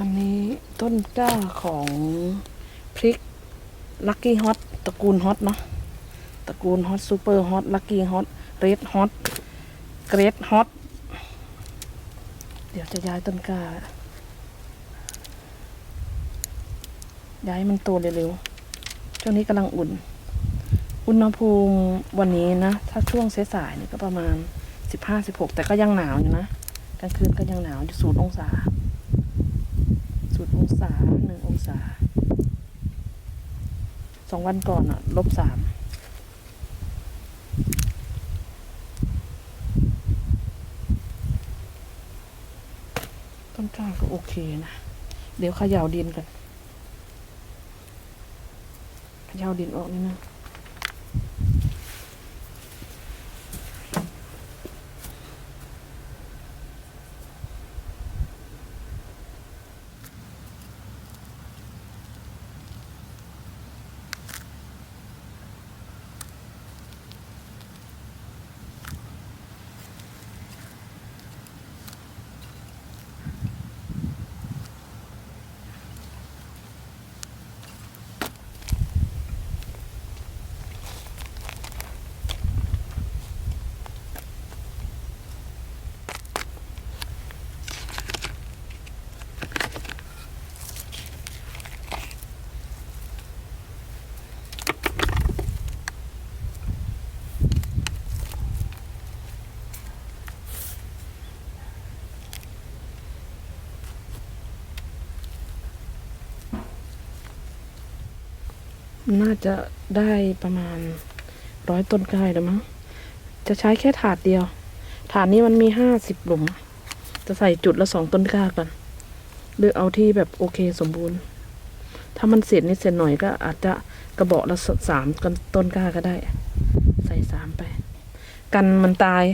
อันนี้ต้นกล้าของพริกลักกี้ฮอตตระกูลฮอตเนาะตระกูลฮอตซูเปอร์ฮอตลักกี้ฮอตเรดฮอตเกรดฮอตเดี๋ยวจะย้ายต้นกล้า ย้ายมันโตเร็วๆ ช่วงนี้กำลังอุ่น อุณหภูมิวันนี้นะ ถ้าช่วงสายๆเนี่ยก็ประมาณสิบห้าสิบหกแต่ก็ยังหนาวอยู่นะ กลางคืนก็ยังหนาวอยู่ศูนย์องศาาหนึ่งองศาสองวันก่อนอะลบสามต้นกล้าก็โอเคนะ เดี๋ยวขย่าดินกันขย่าดินออกนี่นะ น่าจะได้ประมาณร้อยต้นกล้าแล้วมั้งจะใช้แค่ถาดเดียว ถาดนี้มันมีห้าสิบหลุม จะใส่จุดละสองต้นกล้ากันเลือกเอาที่แบบโอเคสมบูรณ์ ถ้ามันเสร็จนิดเสร็จหน่อยก็อาจจะกระบอกละสามกันต้นกล้าก็ได้ ใส่สามไป กันมันตาย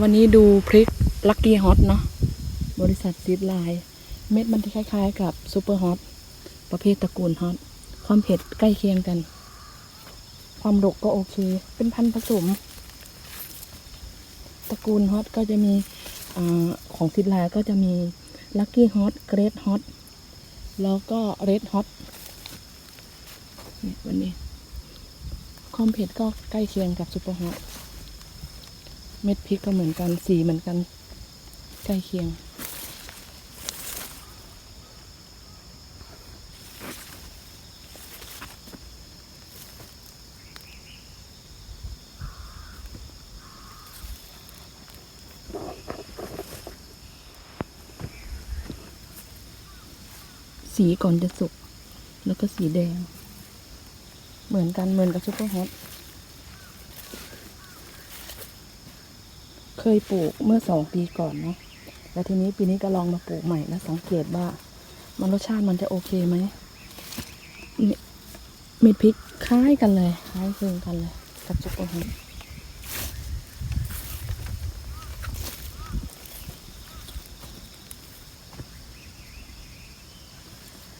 วันนี้ดูพริกลักกี้ฮอตเนาะบริษัทซีดไลน์เม็ดมันจะคล้าย ๆ กับซูเปอร์ฮอตประเภทตระกูลฮอตความเผ็ดใกล้เคียงกัน ความดกก็โอเค เป็นพันธุ์ผสม ตระกูลฮอตก็จะมีอของซีดไลน์ก็จะมีลักกี้ฮอตเกรดฮอตแล้วก็เรดฮอตเนี่ยวันนี้ ความเผ็ดก็ใกล้เคียงกับซูเปอร์ฮอต เม็ดพริกก็เหมือนกัน สีเหมือนกัน ใกล้เคียง สีก่อนจะสุก แล้วก็สีแดง เหมือนกัน เหมือนกับชุปเปอร์ฮต เคยปลูกเมื่อสองปีก่อนเนาะแล้วทีนี้ปีนี้ก็ลองมาปลูกใหม่แล้วสังเกตว่า มันรสชาติมันจะโอเคไหมเมเม็ดพริกคล้ายกันเลย คล้ายคลึงกันเลยกับซุปเปอร์ฮอต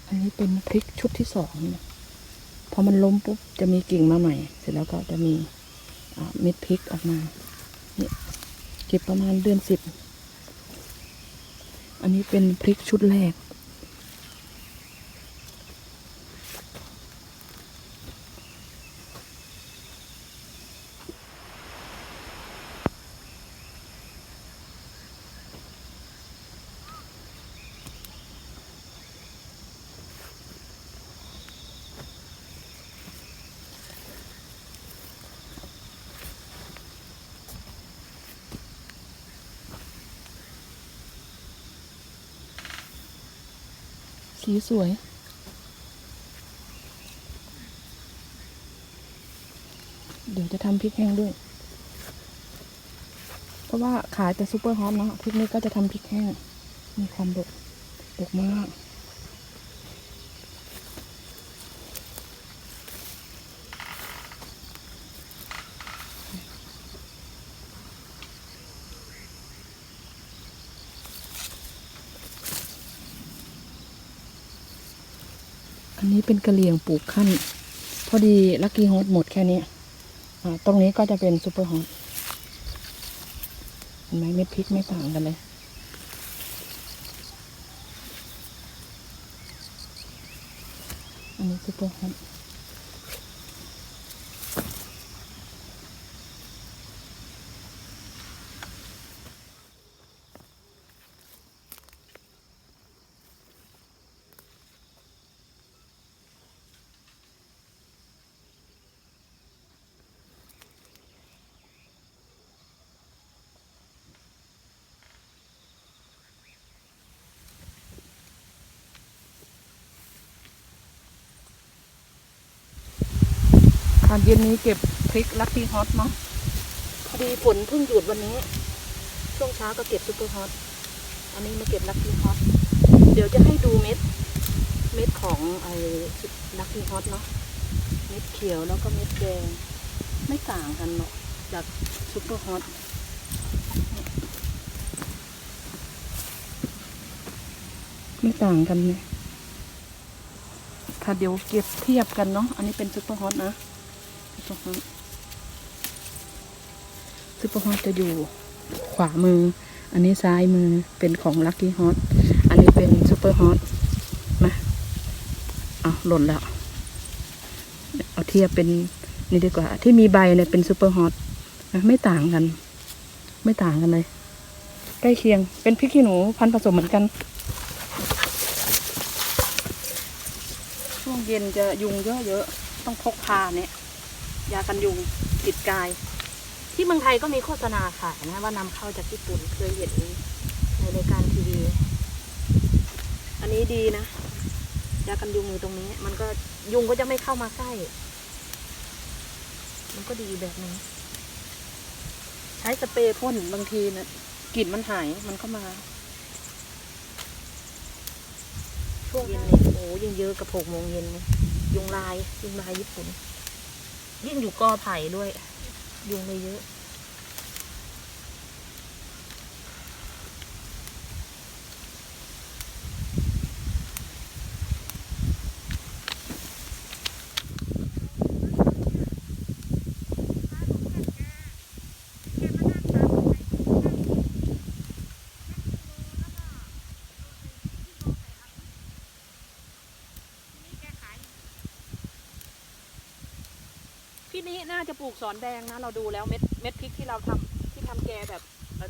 อันนี้เป็นพริกชุดที่สองเนี่ยพอมันล้มปุ๊บจะมีกิ่งมาใหม่ เสร็จแล้วก็จะมีเม็ดพริกออกมาเนี่ย เก็บประมาณเดือนสิบ อันนี้เป็นพริกชุดแรก สีสวย เดี๋ยวจะทำพริกแห้งด้วย เพราะว่าขายแต่ซูเปอร์ฮอตเนาะพริกนี้ก็จะทำพริกแห้ง มีความดกดกมาก อันนี้เป็นกระเหลี่ยงปลูกขั้น พอดีลักกี้ฮอตหมดแค่นี้ตรงนี้ก็จะเป็นซูเปอร์ฮอตเห็นไหมเม็ดพริกไม่ต่างกันเลยอันนี้ซูเปอร์ฮอต อนเย็นนี้เก็บพริกลักกี้ฮอตเนาะพอดีฝนเพิ่งหยุดวันนี้ ช่วงเช้าก็เก็บซูเปอร์ฮอตอันนี้มาเก็บลักกี้ฮอตเดี๋ยวจะให้ดูเม็ด เม็ดของไอ้ลักกี้ฮอตเนาะเม็ดเขียวแล้วก็เม็ดแดงไม่ต่างกันหรอกจากซูเปอร์ฮอตไม่ต่างกันเลยค่ะเดี๋ยวเก็บเทียบกันเนาะอันนี้เป็นซูเปอร์ฮอตนะ ซูเปอร์ฮอตซูเปอร์ฮอตจะอยู่ขวามือ อันนี้ซ้ายมือเป็นของลั c กี้ฮอตอันนี้เป็นซูเปอร์ฮอตมาเอาหล่นแล้ว เอาเทียบเป็นนี่ดีกว่า ที่มีใบเนี่ยเป็นซูเปอร์ฮอตไม่ต่างกัน ไม่ต่างกันเลยใกล้เคียง เป็นพริกขี้หนูพันผสมเหมือนกัน ช่วงเย็นจะยุงเยอะๆ ต้องพกพาเนี่ย ยากันยุงติดกาย ที่เมืองไทยก็มีโฆษณาขายนะว่านำเข้าจากญี่ปุ่นเคยเห็นในรายการทีวี อันนี้ดีนะยากันยุงอยู่ตรงนี้ มันก็ยุงก็จะไม่เข้ามาใกล้ มันก็ดีแบบนึงใช้สเปรย์พ่นบางทีนะกลิ่นมันหายมันก็มาช่วงเย็นเนี่ยโอ้ยิ่งเยอะกับหกโมงเย็นยยุงลายยุงลายญี่ปุ่น ยิ่งอยู่กอไผ่ด้วย ยุงเลยเยอะ นี้น่าจะปลูกสอนแดงนะ เราดูแล้วเม็ดเม็ดพริกที่เราทำที่ทำแกแบบ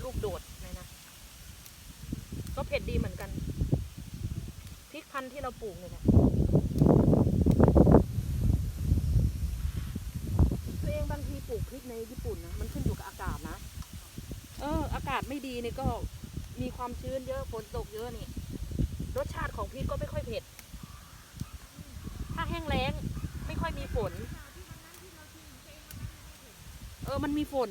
ลูกโดดเลยนะก็เผ็ดดีเหมือนกันพริกพันธุ์ที่เราปลูกเนี่ยแหละตัวเองบางทีปลูกพริกในญี่ปุ่นนะมันขึ้นอยู่กับอากาศนะ เออ อากาศไม่ดีนี่ก็มีความชื้นเยอะฝนตกเยอะนี่ รสชาติของพริกก็ไม่ค่อยเผ็ด ถ้าแห้งแล้งไม่ค่อยมีฝน ออมันมีฝน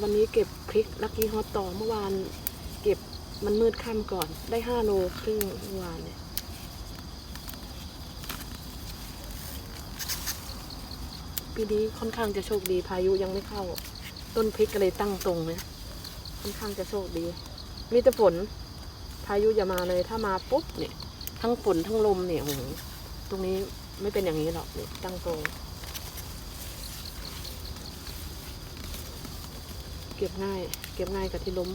วันนี้เก็บพริกลักกี้ฮอตต่อเมื่อวาน เก็บมันมืดค่ำก่อน ได้ห้าโลครึ่งเมื่อวานเนี่ยปีนี้ค่อนข้างจะโชคดีพายุยังไม่เข้า ต้นพริกก็เลยตั้งตรงเลยค่อนข้างจะโชคดี มีแต่ฝน พายุอย่ามาเลยถ้ามาปุ๊บเนี่ย ทั้งฝนทั้งลมเนี่ยโอ้โหตรงนี้ไม่เป็นอย่างนี้หรอกเนี่ยตั้งตรง เก็บง่าย เก็บง่ายกับที่ล้ม